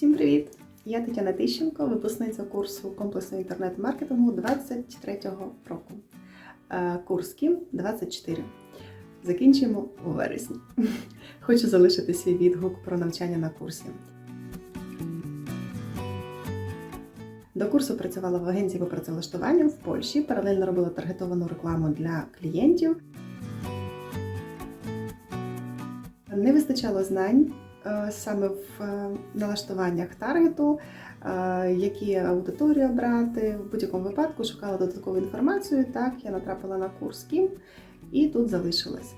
Всім привіт! Я Тетяна Тищенко, випускниця курсу комплексного інтернет-маркетингу 23-го року. Е, Курс Кім 24. Закінчуємо у вересні. Хочу залишити свій відгук про навчання на курсі. До курсу працювала в агенції по працевлаштуванню в Польщі, паралельно робила таргетовану рекламу для клієнтів. Не вистачало знань саме в е, налаштуваннях таргету, е, які аудиторії обрати. В будь-якому випадку шукала додаткову інформацію. Так, я натрапила на курс Кім і тут залишилась.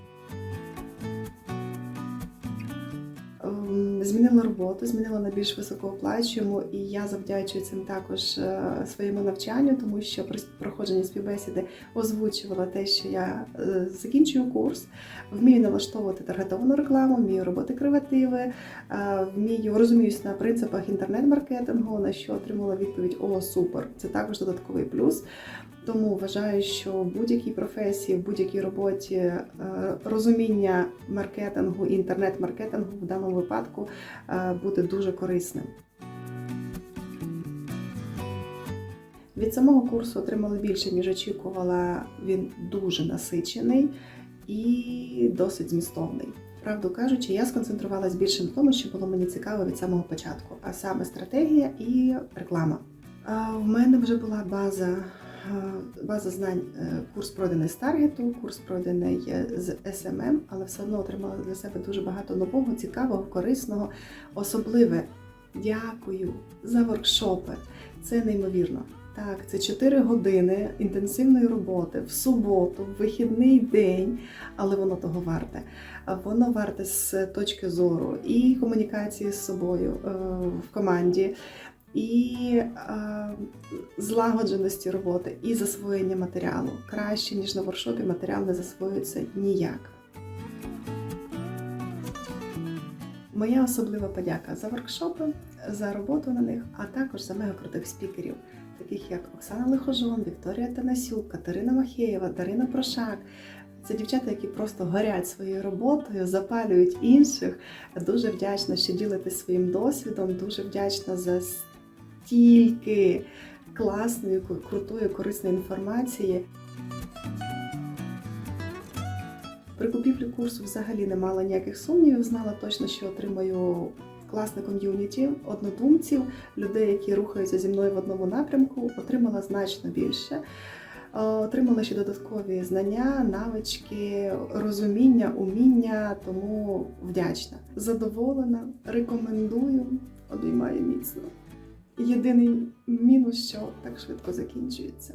Змінила роботу, змінила на більш високооплачуємо, і я завдячую цим також е, своєму навчанню, тому що при проходженні співбесіди озвучувала те, що я е, закінчую курс, вмію налаштовувати таргетовану рекламу, вмію робити креативи, е, вмію розуміюсь на принципах інтернет-маркетингу, на що отримала відповідь О, супер! Це також додатковий плюс. Тому вважаю, що в будь-якій професії, в будь-якій роботі розуміння маркетингу інтернет-маркетингу в даному випадку буде дуже корисним. Від самого курсу отримали більше, ніж очікувала. Він дуже насичений і досить змістовний. Правду кажучи, я сконцентрувалась більше на тому, що було мені цікаво від самого початку, а саме стратегія і реклама. В мене вже була база, е, база знань, е, курс пройдений з таргету, курс пройдений е, з SMM, але все одно отримала для себе дуже багато нового, цікавого, корисного, особливе. Дякую за воркшопи. Це неймовірно. Так, це 4 години інтенсивної роботи в суботу, в вихідний день, але воно того варте. Воно варте з точки зору і комунікації з собою е, в команді, і е, злагодженості роботи, і засвоєння матеріалу. Краще, ніж на воркшопі, матеріал не засвоюється ніяк. Моя особлива подяка за воркшопи, за роботу на них, а також за мега крутих спікерів, таких як Оксана Лихожон, Вікторія Танасюк, Катерина Махєєва, Дарина Прошак. Це дівчата, які просто горять своєю роботою, запалюють інших. Дуже вдячна, що ділитесь своїм досвідом. Дуже вдячна за стільки класної, крутої, корисної інформації. При купівлі курсу взагалі не мала ніяких сумнівів, знала точно, що отримаю класне ком'юніті, однодумців, людей, які рухаються зі мною в одному напрямку, отримала значно більше. Е, Отримала ще додаткові знання, навички, розуміння, уміння, тому вдячна. Задоволена, рекомендую, обіймаю міцно. Єдиний мінус, що так швидко закінчується.